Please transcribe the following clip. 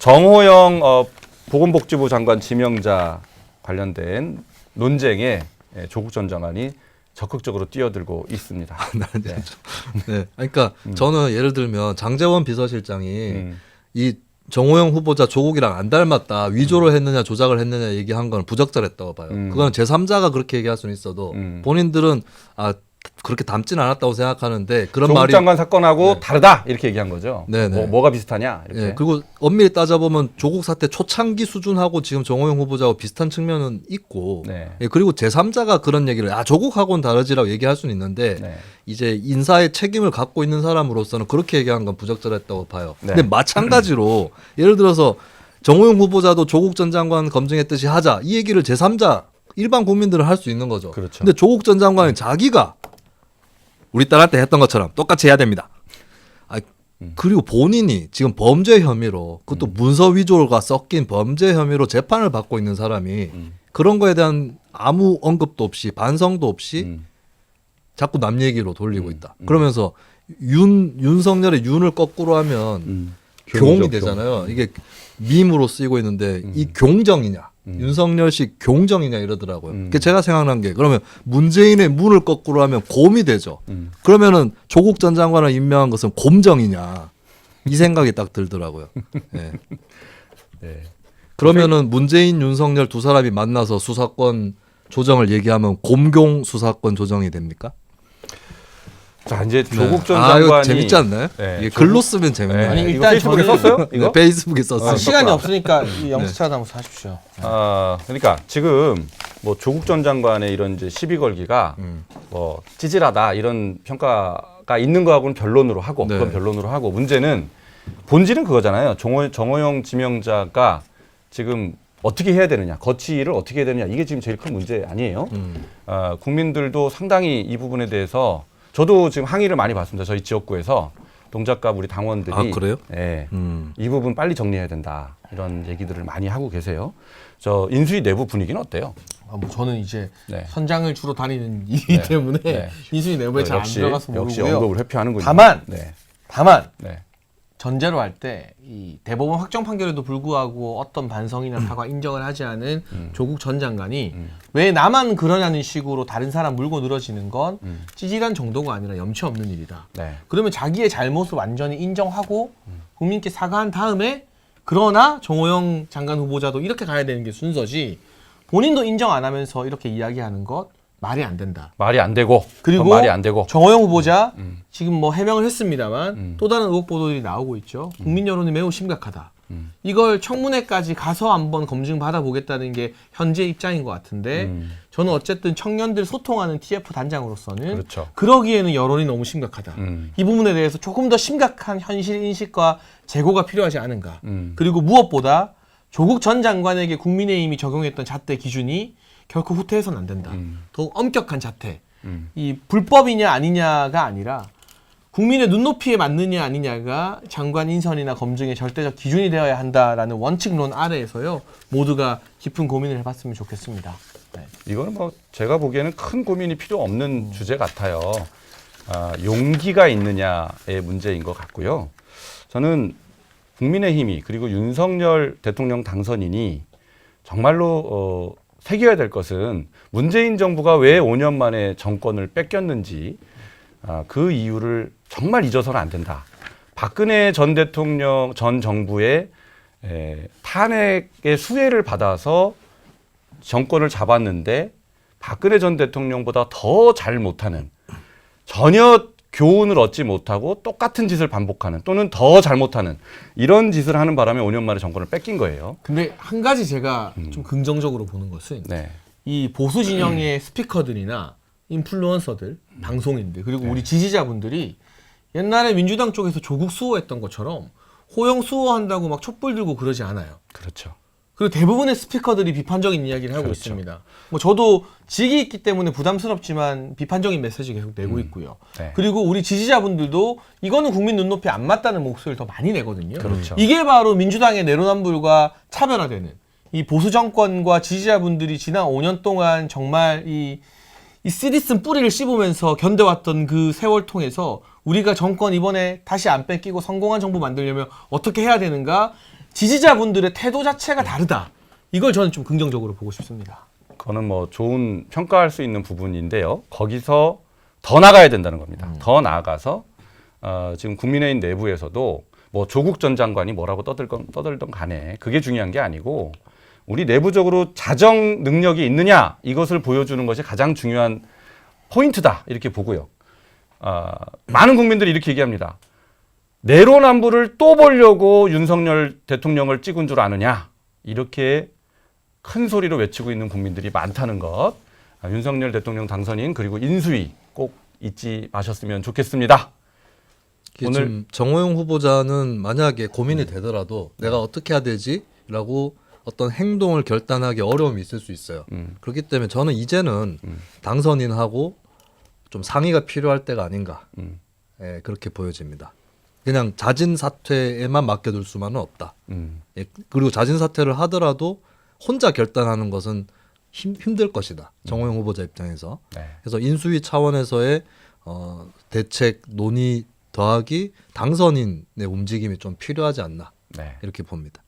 정호영 어, 보건복지부 장관 지명자 관련된 논쟁에 예, 조국 전 장관이 적극적으로 뛰어들고 있습니다. 네. 네. 그러니까 저는 예를 들면 장재원 비서실장이 음. 이 정호영 후보자 조국이랑 안 닮았다 위조를 했느냐 조작을 했느냐 얘기한 건 부적절했다고 봐요. 음. 그거는 제3자가 그렇게 얘기할 수는 있어도 음. 본인들은 아 그렇게 닮진 않았다고 생각하는데 그런 조국 말이 장관 사건하고 다르다 이렇게 얘기한 거죠. 네, 네. 뭐, 뭐가 비슷하냐 이렇게. 예, 그리고 엄밀히 따져보면 조국 사태 초창기 수준하고 지금 정호영 후보자하고 비슷한 측면은 있고, 네. 예, 그리고 제3자가 그런 얘기를 아 조국하고는 다르지라고 얘기할 수는 있는데 네. 이제 인사의 책임을 갖고 있는 사람으로서는 그렇게 얘기한 건 부적절했다고 봐요. 네. 근데 마찬가지로 예를 들어서 정호영 후보자도 조국 전 장관 검증했듯이 하자 이 얘기를 제3자 일반 국민들은 할 수 있는 거죠. 그렇죠. 근데 조국 전 장관은 자기가 우리 딸한테 했던 것처럼 똑같이 해야 됩니다. 아, 음. 그리고 본인이 지금 범죄 혐의로 그것도 문서 위조가 섞인 범죄 혐의로 재판을 받고 있는 사람이 음. 그런 거에 대한 아무 언급도 없이 반성도 없이 음. 자꾸 남 얘기로 돌리고 음, 있다. 음. 그러면서 윤 윤석열의 윤을 거꾸로 하면 음. 교웅이 되잖아요. 이게 밈으로 쓰이고 있는데 음. 이 교정이냐 음. 윤석열식 교정이냐 이러더라고요. 음. 그게 제가 생각난 게 그러면 문재인의 문을 거꾸로 하면 곰이 되죠. 음. 그러면은 조국 전 장관을 임명한 것은 곰정이냐 이 생각이 딱 들더라고요. 예. 네. 그러면은 문재인 윤석열 두 사람이 만나서 수사권 조정을 얘기하면 곰경 수사권 조정이 됩니까? 자 이제 조국 전 아, 장관이 재밌지 않나요? 네, 이게 조국- 글로 쓰면 재밌네요. 네. 아니, 이거 일단 페이스북에 저는- 썼어요? 이거? 네, 페이스북에 썼어요. 아, 시간이. 없으니까 이 영수차도 한번 사십시오. 아, 그러니까 지금 뭐 조국 전 장관의 이런 이제 시비 걸기가 음. 뭐 찌질하다 이런 평가가 있는 거하고는 변론으로 하고 네. 그건 변론으로 하고 문제는 본질은 그거잖아요. 정호, 정호영 지명자가 지금 어떻게 해야 되느냐, 거치를 어떻게 해야 되느냐 이게 지금 제일 큰 문제 아니에요. 음. 아, 국민들도 상당히 이 부분에 대해서 저도 지금 항의를 많이 받습니다. 저희 지역구에서 동작갑 우리 당원들이 아, 그래요? 예, 음. 이 부분 빨리 정리해야 된다 이런 얘기들을 많이 하고 계세요. 저 인수위 내부 분위기는 어때요? 아, 뭐 저는 이제 네. 선장을 주로 다니는 이기 네. 때문에 네. 인수위 내부에 잘 안 역시 들어가서 역시 모르고요. 언급을 회피하는군요. 다만! 네, 다만 네, 전제로 할 때 이 대법원 확정 판결에도 불구하고 어떤 반성이나 사과 인정을 하지 않은 음. 조국 전 장관이 음. 왜 나만 그러냐는 식으로 다른 사람 물고 늘어지는 건 음. 찌질한 정도가 아니라 염치 없는 일이다. 네. 그러면 자기의 잘못을 완전히 인정하고 국민께 사과한 다음에 그러나 정호영 장관 후보자도 이렇게 가야 되는 게 순서지 본인도 인정 안 하면서 이렇게 이야기하는 것 말이 안 된다. 말이 안 되고 그리고 말이 안 되고 정호영 후보자 음. 지금 뭐 해명을 했습니다만 음. 또 다른 의혹 보도들이 나오고 있죠. 국민 여론이 매우 심각하다. 음. 이걸 청문회까지 가서 한번 검증 받아보겠다는 게 현재 입장인 것 같은데 음. 저는 어쨌든 청년들 소통하는 TF 단장으로서는 그렇죠. 그러기에는 여론이 너무 심각하다. 음. 이 부분에 대해서 조금 더 심각한 현실 인식과 재고가 필요하지 않은가. 음. 그리고 무엇보다 조국 전 장관에게 국민의힘이 적용했던 잣대 기준이 결코 후퇴해서는 안 된다. 음. 더욱 엄격한 잣대. 음. 이 불법이냐 아니냐가 아니라 국민의 눈높이에 맞느냐 아니냐가 장관 인선이나 검증의 절대적 기준이 되어야 한다라는 원칙론 아래에서요 모두가 깊은 고민을 해봤으면 좋겠습니다. 네. 이거는 뭐 제가 보기에는 큰 고민이 필요 없는 주제 같아요. 아, 용기가 있느냐의 문제인 것 같고요. 저는 국민의힘이 그리고 윤석열 대통령 당선인이 정말로 어, 새겨야 될 것은 문재인 정부가 왜 5년 만에 정권을 뺏겼는지 아, 그 이유를 정말 잊어서는 안 된다. 박근혜 전 대통령 전 정부의 에, 탄핵의 수혜를 받아서 정권을 잡았는데 박근혜 전 대통령보다 더 잘 못하는 전혀 교훈을 얻지 못하고 똑같은 짓을 반복하는 또는 더 잘못하는 이런 짓을 하는 바람에 5년 만에 정권을 뺏긴 거예요. 근데 한 가지 제가 좀 긍정적으로 보는 것은 네. 이 보수 진영의 스피커들이나 인플루언서들, 방송인들 그리고 우리 지지자분들이 옛날에 민주당 쪽에서 조국 수호했던 것처럼 호영 수호한다고 막 촛불 들고 그러지 않아요. 그렇죠. 그리고 대부분의 스피커들이 비판적인 이야기를 하고 그렇죠. 있습니다. 뭐 저도 직이 있기 때문에 부담스럽지만 비판적인 메시지 계속 내고 있고요. 네. 그리고 우리 지지자분들도 이거는 국민 눈높이 안 맞다는 목소리를 더 많이 내거든요. 그렇죠. 이게 바로 민주당의 내로남불과 차별화되는 이 보수 정권과 지지자분들이 지난 5년 동안 정말 이, 이 쓰디쓴 뿌리를 씹으면서 견뎌왔던 그 세월 통해서 우리가 정권 이번에 다시 안 뺏기고 성공한 정부 만들려면 어떻게 해야 되는가 지지자분들의 태도 자체가 다르다. 이걸 저는 좀 긍정적으로 보고 싶습니다. 그거는 뭐 좋은 평가할 수 있는 부분인데요. 거기서 더 나가야 된다는 겁니다. 더 나아가서 어, 지금 국민의힘 내부에서도 뭐 조국 전 장관이 뭐라고 떠들건 떠들던 간에 그게 중요한 게 아니고 우리 내부적으로 자정 능력이 있느냐 이것을 보여주는 것이 가장 중요한 포인트다 이렇게 보고요. 아, 많은 국민들이 이렇게 얘기합니다. 내로남불을 또 보려고 윤석열 대통령을 찍은 줄 아느냐 이렇게 큰 소리로 외치고 있는 국민들이 많다는 것. 아, 윤석열 대통령 당선인 그리고 인수위 꼭 잊지 마셨으면 좋겠습니다. 오늘- 정호영 후보자는 만약에 고민이 되더라도 내가 어떻게 해야 되지라고 어떤 행동을 결단하기 어려움이 있을 수 있어요. 음. 그렇기 때문에 저는 이제는 음. 당선인하고 좀 상의가 필요할 때가 아닌가 음, 예, 그렇게 보여집니다. 그냥 자진 사퇴에만 맡겨둘 수만은 없다. 음, 예, 그리고 자진 사퇴를 하더라도 혼자 결단하는 것은 힘, 힘들 것이다. 정호영 후보자 입장에서. 네. 그래서 인수위 차원에서의 어, 대책 논의 더하기 당선인의 움직임이 좀 필요하지 않나 네. 이렇게 봅니다.